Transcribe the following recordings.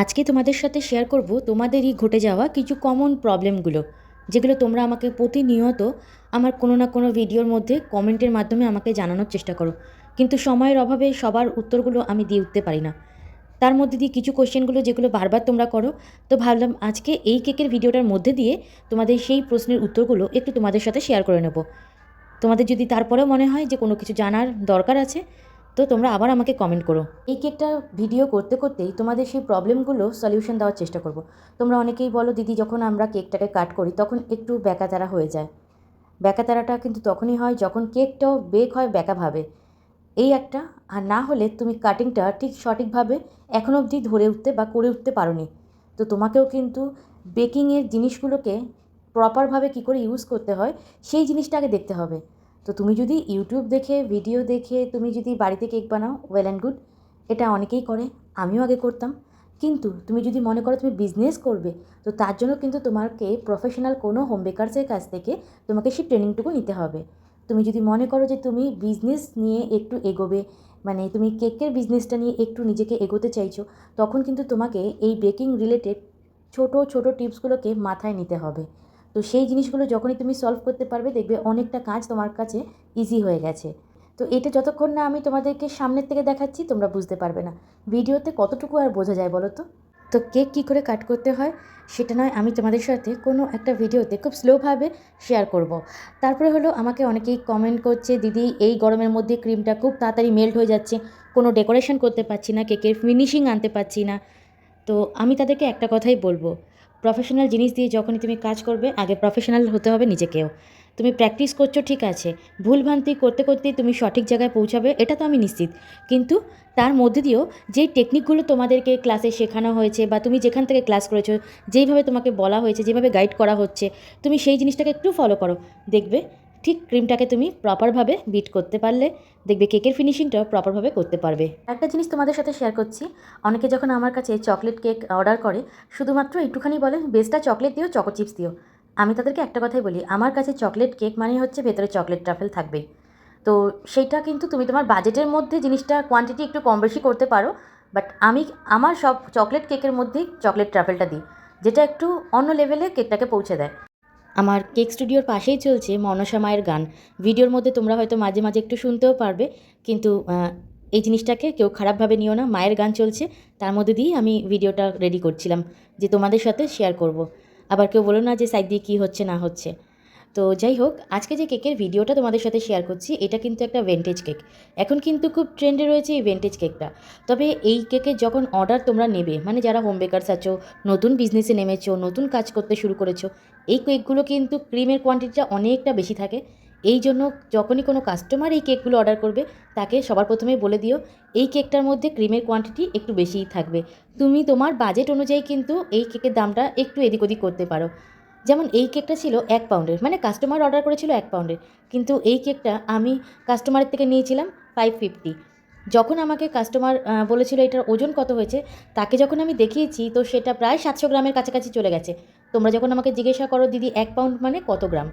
আজকে তোমাদের সাথে শেয়ার করব তোমাদেরই ঘটে যাওয়া কিছু কমন প্রবলেমগুলো যেগুলো তোমরা আমাকে প্রতিনিয়ত আমার কোনো না কোনো ভিডিওর মধ্যে কমেন্টের মাধ্যমে আমাকে জানানোর চেষ্টা করো। কিন্তু সময়ের অভাবে সবার উত্তরগুলো আমি দিয়ে উঠতে পারি না। তার মধ্যে দিয়ে কিছু কোশ্চেনগুলো যেগুলো বারবার তোমরা করো, তো ভাবলাম আজকে এই কেকের ভিডিওটার মধ্যে দিয়ে তোমাদের সেই প্রশ্নের উত্তরগুলো একটু তোমাদের সাথে শেয়ার করে নেব। তোমাদের যদি তারপরেও মনে হয় যে কোনো কিছু জানার দরকার আছে তো তোমরা আবার আমাকে কমেন্ট করো। এই কেকটা ভিডিও করতে করতেই তোমাদের সেই প্রবলেমগুলো সলিউশন দেওয়ার চেষ্টা করব। তোমরা অনেকেই বলো, দিদি, যখন আমরা কেকটাকে কাট করি, তখন একটু ব্যাকাতারা হয়ে যায়। ব্যাকাতারাটা কিন্তু তখনই হয় যখন কেকটাও বেক হয় ব্যাকাভাবে এই একটা, আর না হলে তুমি কাটিংটা ঠিক সঠিকভাবে এখন অবধি ধরে উঠতে বা করে উঠতে পারোনি। তো তোমাকেও কিন্তু বেকিংয়ের জিনিসগুলোকে প্রপারভাবে কী করে ইউজ করতে হয়, সেই জিনিসটা আগে দেখতে হবে। তো তুমি যদি ইউটিউব দেখে ভিডিও দেখে, তুমি যদি বাড়িতে কেক বানাও ওয়েল অ্যান্ড গুড এটা অনেকেই করে, আমিও আগে করতাম। কিন্তু তুমি যদি মনে করো তুমি বিজনেস করবে, তো তার জন্য কিন্তু তোমাকে প্রফেশনাল কোনো হোম বেকার্সের কাছ থেকে তোমাকে সেই ট্রেনিংটুকু নিতে হবে। তুমি যদি মনে করো যে তুমি বিজনেস নিয়ে একটু এগোবে মানে তুমি কেকের বিজনেসটা নিয়ে একটু নিজেকে এগোতে চাইছো, তখন কিন্তু তোমাকে এই বেকিং রিলেটেড ছোট ছোট টিপসগুলোকে মাথায় নিতে হবে। তো সেই জিনিসগুলো যখনই তুমি সলভ করতে পারবে, দেখবে অনেকটা কাজ তোমার কাছে ইজি হয়ে গেছে। তো এটা যতক্ষণ না আমি তোমাদেরকে সামনের থেকে দেখাচ্ছি, তোমরা বুঝতে পারবে না। ভিডিওতে কতটুকু আর বোঝা যায় বলো তো? তো কেক কী করে কাট করতে হয়, সেটা নয়, আমি তোমাদের সাথে কোনো একটা ভিডিওতে খুব স্লোভাবে শেয়ার করব। তারপরে হলো আমাকে অনেকেই কমেন্ট করছে, দিদি, এই গরমের মধ্যে ক্রিমটা খুব তাড়াতাড়ি মেল্ট হয়ে যাচ্ছে। কোনো ডেকোরেশন করতে পারছি না, কেকের ফিনিশিং আনতে পারছি না। তো আমি তাদেরকে একটা কথাই বলব প্রফেশনাল জিনিস দিয়ে যখনই তুমি কাজ করবে, আগে প্রফেশনাল হতে হবে নিজেকেও। তুমি প্র্যাকটিস করছ, ঠিক আছে। ভুলভ্রান্তি করতে করতেই তুমি সঠিক জায়গায় পৌঁছাবে, এটা তো আমি নিশ্চিত। কিন্তু তার মধ্যে দিয়েও যেই টেকনিকগুলো তোমাদেরকে ক্লাসে শেখানো হয়েছে বা তুমি যেখান থেকে ক্লাস করেছ, যেইভাবে তোমাকে বলা হয়েছে, যেভাবে গাইড করা হচ্ছে, তুমি সেই জিনিসটাকে একটু ফলো করো। দেখবে ঠিক ক্রিমটাকে তুমি প্রপারভাবে বিট করতে পারলে, দেখবে কেকের ফিনিশিংটাও প্রপারভাবে করতে পারবে। একটা জিনিস তোমাদের সাথে শেয়ার করছি, অনেকে যখন আমার কাছে চকলেট কেক অর্ডার করে, শুধুমাত্র একটুখানি বলে বেসটা চকলেট দিও চকো চিপস দিও। আমি তাদেরকে একটা কথাই বলি, আমার কাছে চকলেট কেক মানে হচ্ছে ভেতরে চকলেট ট্রাফেল থাকবেই তো সেইটা কিন্তু তুমি তোমার বাজেটের মধ্যে জিনিসটা কোয়ান্টিটি একটু কম বেশি করতে পারো বাট আমি, আমার সব চকলেট কেকের মধ্যেই চকলেট ট্রাফেলটা দিই, যেটা একটু অন্য লেভেলে কেকটাকে পৌঁছে দেয়। আমার কেক স্টুডিওর পাশেই চলছে মনসা মায়ের গান। ভিডিওর মধ্যে তোমরা হয়তো মাঝে মাঝে একটু শুনতেও পারবে, কিন্তু এই জিনিসটাকে কেউ খারাপভাবে নিও না, মায়ের গান চলছে। তার মধ্যে দিয়েই আমি ভিডিওটা রেডি করছিলাম, যে তোমাদের সাথে শেয়ার করব। আবার কেউ বলো না যে সাইড দিয়ে কী হচ্ছে, না হচ্ছে। তো যাই হোক, আজকে যে কেকের ভিডিওটা তোমাদের সাথে শেয়ার করছি, এটা কিন্তু একটা ভেন্টেজ কেক এখন কিন্তু খুব ট্রেন্ডে রয়েছে এই ভেন্টেজ কেকটা তবে এই কেকের যখন অর্ডার তোমরা নেবে মানে যারা হোম বেকারস আছো, নতুন বিজনেসে নেমেছো, নতুন কাজ করতে শুরু করেছ, এই কেকগুলো কিন্তু ক্রিমের কোয়ান্টিটিটা অনেকটা বেশি থাকে। এই জন্য যখনই কোনো কাস্টমার এই কেকগুলো অর্ডার করবে, তাকে সবার প্রথমে বলে দিও, এই কেকটার মধ্যে ক্রিমের কোয়ান্টিটি একটু বেশিই থাকবে। তুমি তোমার বাজেট অনুযায়ী কিন্তু এই কেকের দামটা একটু এদিক ওদিক করতে পারো। যেমন এই কেকটা ছিল এক পাউন্ডের মানে কাস্টমার অর্ডার করেছিল এক পাউন্ডের। কিন্তু এই কেকটা আমি কাস্টমারের থেকে নিয়েছিলাম ফাইভ ফিফটি যখন আমাকে কাস্টমার বলেছিল এটার ওজন কত হয়েছে, তাকে যখন আমি দেখিয়েছি, তো সেটা প্রায় সাতশো গ্রামের কাছাকাছি চলে গেছে। তোমরা যখন আমাকে জিজ্ঞাসা করো, দিদি, এক পাউন্ড মানে কত গ্রাম?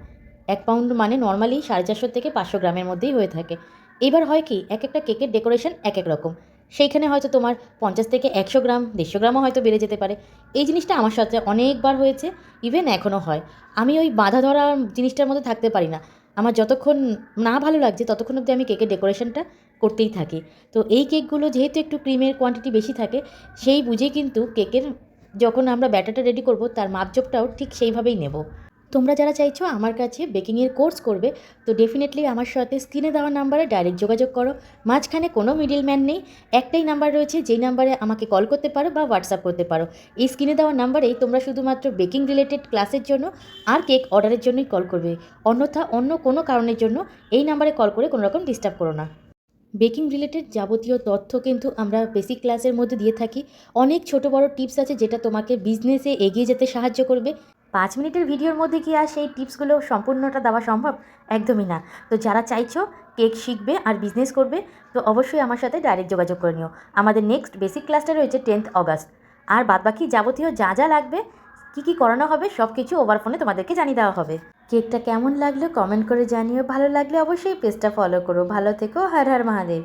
এক পাউন্ড মানে নর্মালি সাড়ে চারশো থেকে পাঁচশো গ্রামের মধ্যেই হয়ে থাকে। এবার হয় কি, এক একটা কেকের ডেকোরেশন এক এক রকম। সেইখানে হয়তো তোমার পঞ্চাশ থেকে একশো গ্রাম, দেড়শো গ্রামও হয়তো বেড়ে যেতে পারে। এই জিনিসটা আমার সাথে অনেকবার হয়েছে ইভেন এখনও হয়। আমি ওই বাধা ধরা জিনিসটার মধ্যে থাকতে পারি না। আমার যতক্ষণ না ভালো লাগছে, ততক্ষণ অবধি আমি কেকের ডেকোরেশনটা করতেই থাকি। তো এই কেকগুলো যেহেতু একটু ক্রিমের কোয়ান্টিটি বেশি থাকে, সেই বুঝে কিন্তু কেকের যখন আমরা ব্যাটারটা রেডি করব, তার মাপজোপটাও ঠিক সেইভাবেই নেব। তোমরা যারা চাইছো আমার কাছে বেকিংয়ের কোর্স করবে, তো ডেফিনেটলি আমার সাথে স্ক্রিনে দেওয়া নাম্বারে ডাইরেক্ট যোগাযোগ করো। মাঝখানে কোনো মিডিল ম্যান নেই, একটাই নাম্বার রয়েছে, যেই নাম্বারে আমাকে কল করতে পারো বা হোয়াটসঅ্যাপ করতে পারো। এই স্ক্রিনে দেওয়া নাম্বারেই তোমরা শুধুমাত্র বেকিং রিলেটেড ক্লাসের জন্য আর কেক অর্ডারের জন্যই কল করবে। অন্যথা অন্য কোনো কারণের জন্য এই নাম্বারে কল করে কোনো রকম ডিস্টার্ব করো না। বেকিং রিলেটেড যাবতীয় তথ্য কিন্তু আমরা বেসিক ক্লাসের মধ্যে দিয়ে থাকি। অনেক ছোট বড় টিপস আছে যেটা তোমাকে বিজনেসে এগিয়ে যেতে সাহায্য করবে। পাঁচ মিনিটের ভিডিওর মধ্যে কি আর সেই টিপসগুলো সম্পূর্ণটা দেওয়া সম্ভব? একদমই না। তো যারা চাইছো কেক শিখবে আর বিজনেস করবে, তো অবশ্যই আমার সাথে ডাইরেক্ট যোগাযোগ করে নিও। আমাদের নেক্সট বেসিক ক্লাসটা রয়েছে টেন্থ অগাস্ট আর বাদবাকি যাবতীয় যা যা লাগবে, কী কী করানো হবে সব কিছু ওভার ফোনে তোমাদেরকে জানিয়ে দেওয়া হবে। কেকটা কেমন লাগল কমেন্ট করে জানিও। ভালো লাগলে অবশ্যই পেজটা ফলো করো। ভালো থেকো। হর হর মহাদেব।